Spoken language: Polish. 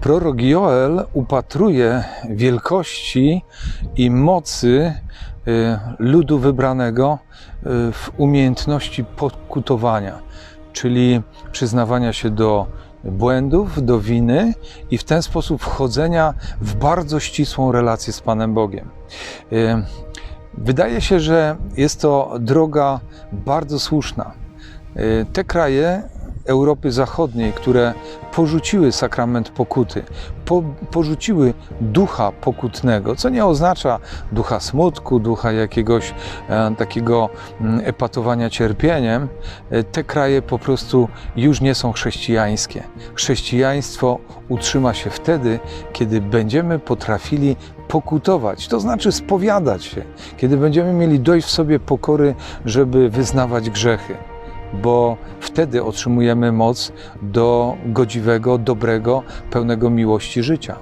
Prorok Joel upatruje wielkości i mocy y, ludu wybranego y, w umiejętności pokutowania, czyli przyznawania się do błędów, do winy i w ten sposób wchodzenia w bardzo ścisłą relację z Panem Bogiem. Y, Wydaje się, że jest to droga bardzo słuszna. Te kraje Europy Zachodniej, które porzuciły sakrament pokuty, po, porzuciły ducha pokutnego, co nie oznacza ducha smutku, ducha jakiegoś e, takiego mm, epatowania cierpieniem, e, te kraje po prostu już nie są chrześcijańskie. Chrześcijaństwo utrzyma się wtedy, kiedy będziemy potrafili pokutować, to znaczy spowiadać się, kiedy będziemy mieli dojść w sobie pokory, żeby wyznawać grzechy bo wtedy otrzymujemy moc do godziwego, dobrego, pełnego miłości życia.